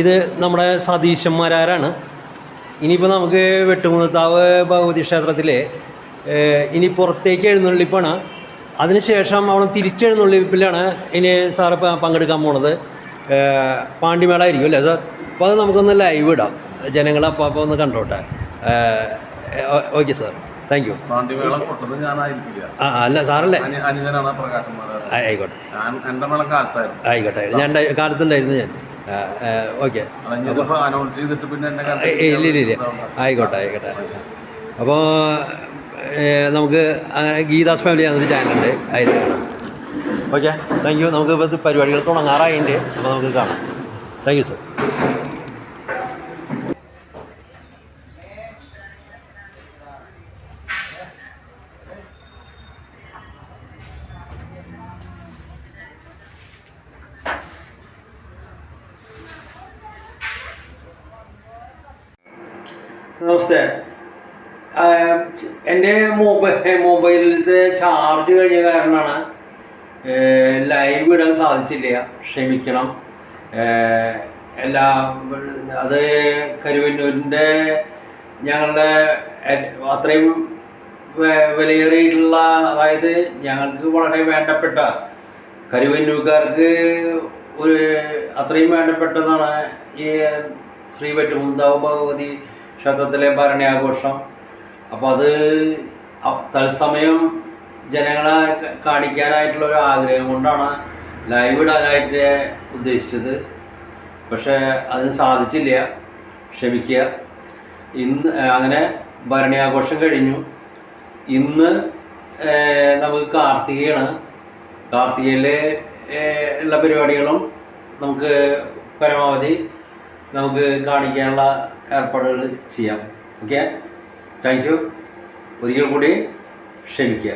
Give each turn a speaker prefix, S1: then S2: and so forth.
S1: ഇത് നമ്മുടെ സതീശന്മാരാരാണ്. ഇനിയിപ്പോൾ നമുക്ക് വെട്ടുകുന്നത്താവ് ഭഗവതി ക്ഷേത്രത്തിൽ ഇനി പുറത്തേക്ക് എഴുന്നള്ളിപ്പാണ്. അതിനുശേഷം അവിടെ തിരിച്ചെഴുന്നള്ളിപ്പിലാണ് ഇനി സാറ് പങ്കെടുക്കാൻ പോണത്. പാണ്ഡിമേള പാണ്ടിമേള ആയിരിക്കും അല്ലേ സാർ? അപ്പോൾ അത് നമുക്കൊന്ന് ലൈവ് ഇടാം. ജനങ്ങളെ അപ്പോൾ അപ്പോൾ ഒന്ന് കണ്ടോട്ടെ. Okay sir. താങ്ക് യു ആ അല്ല സാറല്ലേ? ആയിക്കോട്ടെ. ആയിക്കോട്ടെ. ഞാൻ കാലത്തുണ്ടായിരുന്നു ഞാൻ. ഓക്കെ. ഇല്ല ഇല്ല ഇല്ല. ആയിക്കോട്ടെ ആയിക്കോട്ടെ. അപ്പോൾ നമുക്ക് ഗീതാസ് ഫാമിലി എന്നൊരു ചാനലുണ്ട് അതിൽ കാണാം. ഓക്കെ. താങ്ക് യു നമുക്ക് ഇപ്പോൾ പരിപാടികൾ തുടങ്ങാറായിട്ടുണ്ട്. അപ്പോൾ നമുക്ക് കാണാം. താങ്ക് യു സർ നമസ്തേ എന്റെ മൊബൈൽ മൊബൈലിലത്തെ ചാർജ് കഴിഞ്ഞ കാരണമാണ് ലൈവ് ഇടാൻ സാധിച്ചില്ല. ക്ഷമിക്കണം. എല്ലാ അത് കരുവന്നൂരിന്റെ ഞങ്ങളുടെ അത്രയും വിലയേറിയിട്ടുള്ള അതായത് ഞങ്ങൾക്ക് വളരെ വേണ്ടപ്പെട്ട കരുവന്നൂർക്കാർക്ക് ഒരു അത്രയും വേണ്ടപ്പെട്ടതാണ് ഈ ശ്രീ വെട്ടുമുന്താവ് ഭഗവതി ക്ഷേത്രത്തിലെ ഭരണയാഘോഷം അപ്പോൾ അത് തത്സമയം ജനങ്ങളെ കാണിക്കാനായിട്ടുള്ള ഒരു ആഗ്രഹം കൊണ്ടാണ് ലൈവ് ഇടാനായിട്ട് ഉദ്ദേശിച്ചത്. പക്ഷേ അതിന് സാധിച്ചില്ല. ക്ഷമിക്കുക. ഇന്ന് അങ്ങനെ ഭരണയാഘോഷം കഴിഞ്ഞു. ഇന്ന് നമുക്ക് കാർത്തികയാണ്. കാർത്തികയിലെ ഉള്ള പരിപാടികളും നമുക്ക് പരമാവധി നമുക്ക് കാണിക്കാനുള്ള ഏർപ്പാടുകൾ ചെയ്യാം. ഓക്കെ താങ്ക് യു ഒരിക്കൽ കൂടി ക്ഷമിക്കുക.